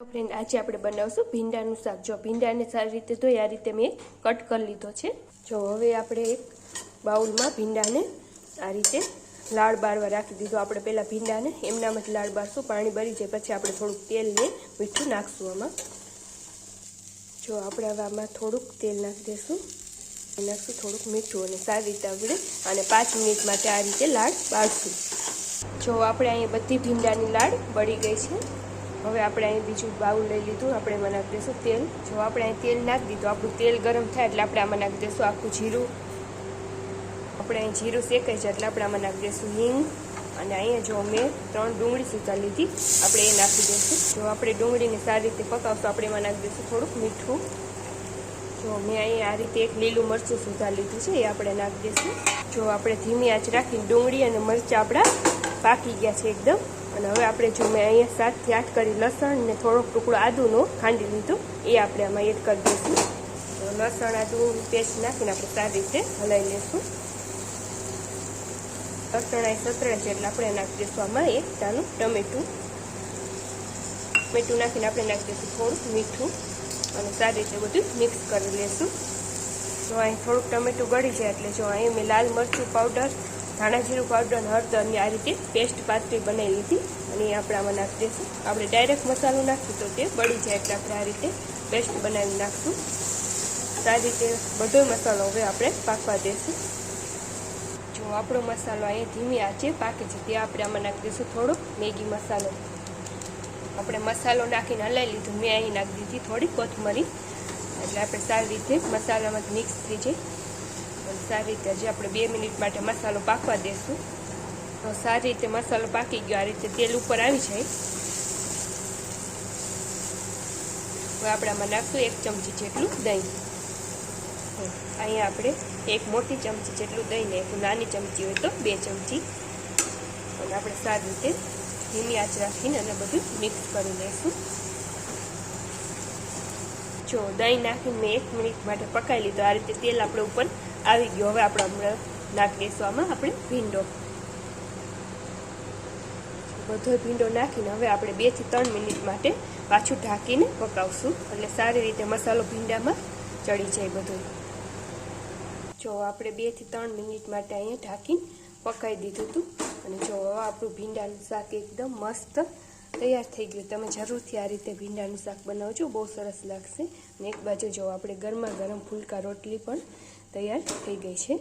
Friend આજે આપણે બનાવશું ભીંડાનું શાક. જો ભીંડાને સારી રીતે ધોઈ, આ રીતે મેં કટ કરી લીધો છે. જો હવે આપણે એક બાઉલમાં ભીંડાને આ રીતે લાળ બારવા રાખી દીધો. આપણે પહેલાં ભીંડાને, એમનામાં જ લાળ બારશું, પાણી ભરી જાય, પછી આપણે થોડુંક તેલ ને મીઠું નાખશું આમાં. જો આપણે હવે આમાં થોડુંક તેલ નાખી દઈશું. નાખશું, થોડુંક મીઠું અને સારી રીતે આપણે અને પાંચ મિનિટ માટે આ રીતે લાળ બાળશું. જો આપણે અહીંયા બધી ભીંડાની લાળ બળી ગઈ છે. હવે આપણે અહીં બીજું બાઉલ લઈ લીધું. આપણે એમાં નાખી દઈશું તેલ. જો આપણે અહીં તેલ નાખી દીધું, આપણું તેલ ગરમ થાય એટલે આપણે આમાં નાખી દઈશું આખું જીરું. આપણે અહીં જીરું શેકાય છે એટલે આપણે આમાં નાખી દઈશું હિંગ. અને અહીંયા જો મેં ત્રણ ડુંગળી સુધા લીધી, આપણે એ નાખી દઈશું. જો આપણે ડુંગળીને સારી રીતે પકાવશું, આપણે એમાં નાખી દઈશું થોડુંક મીઠું. જો મેં અહીં આ રીતે એક લીલું મરચું સુધા લીધું છે, એ આપણે નાખી દઈશું. જો આપણે ધીમી આંચ રાખીને ડુંગળી અને મરચાં આપણા પાકી ગયા છે એકદમ. અને હવે આપણે જો મેં અહીંયા સાતથી આઠ કરી લસણ ને થોડોક ટુકડો આદુનો ખાંડી લીધું. એ આપણે આમાં એડ કરી દઈશું. તો લસણ, આદુ, પેસ્ટ નાખીને આપણે સારી રીતે હલાવી લઈશું લસણ એ સતળે છે એટલે આપણે નાખી દઈશું આમાં એક દાનું ટમેટું. ટમેટું નાખીને આપણે નાખી દઈશું થોડુંક મીઠું અને સારી રીતે બધું મિક્સ કરી લઈશું જો અહીં થોડુંક ટમેટું ગળી જાય એટલે જો અહીં મેં લાલ મરચું પાવડર ધાણા જીરું પાવડર હળદરની આ રીતે પેસ્ટ પાતળી બનાવી લીધી અને એ આપણે આમાં નાખી દઈશું આપણે ડાયરેક્ટ મસાલો નાખીશું તો તે બળી જાય એટલે આપણે આ રીતે પેસ્ટ બનાવી નાખશું. સારી રીતે બધો મસાલો હવે આપણે પાકવા દઈશું જો આપણો મસાલો અહીંયા ધીમી આંચે પાકે છે, તે આપણે આમાં નાખી દઈશું થોડો મેગી મસાલો. આપણે મસાલો નાખીને હલાવી લીધું, મેં અહીં નાખી દીધી થોડી કોથમરી. એટલે આપણે સારી રીતે મસાલામાં મિક્સ થઈ જાય. સારી રીતે હજી આપણે બે મિનિટ માટે મસાલો પાકવા દઈશું તો સારી રીતે મસાલો પાકી ગયો, આ રીતે તેલ ઉપર આવી જાય. હવે આપણે નાખશું એક ચમચી જેટલું દહીં. અહીંયા આપણે એક મોટી ચમચી જેટલું દહીં ને એક નાની ચમચી હોય તો બે ચમચી. અને આપણે સારી રીતે ધીમી આંચ રાખીને અને બધું મિક્સ કરી લઈશું. જો દહીં નાખીને મેં એક મિનિટ માટે પકાવી લીધો, આ રીતે તેલ આપણે ઉપર આવી ગયો. હવે આપણે હમણાં નાખી દઈશું આપણે ભીંડો. બધો ભીંડો નાખીને હવે આપણે બેથી ત્રણ મિનિટ માટે પાછું ઢાંકીને પકાવશું. એટલે સારી રીતે મસાલો ભીંડામાં ચડી જાય બધું. જો આપણે બેથી ત્રણ મિનિટ માટે અહીંયા ઢાંકીને પકાવી દીધું હતું. અને જો આપણું ભીંડાનું શાક એકદમ મસ્ત તૈયાર થઈ ગયું. તમે જરૂરથી આ રીતે ભીંડાનું શાક બનાવજો. બહુ સરસ લાગશે. અને એક બાજુ જો આપણે ગરમા ગરમ ફૂલકા રોટલી પણ તૈયાર થઈ ગઈ છે.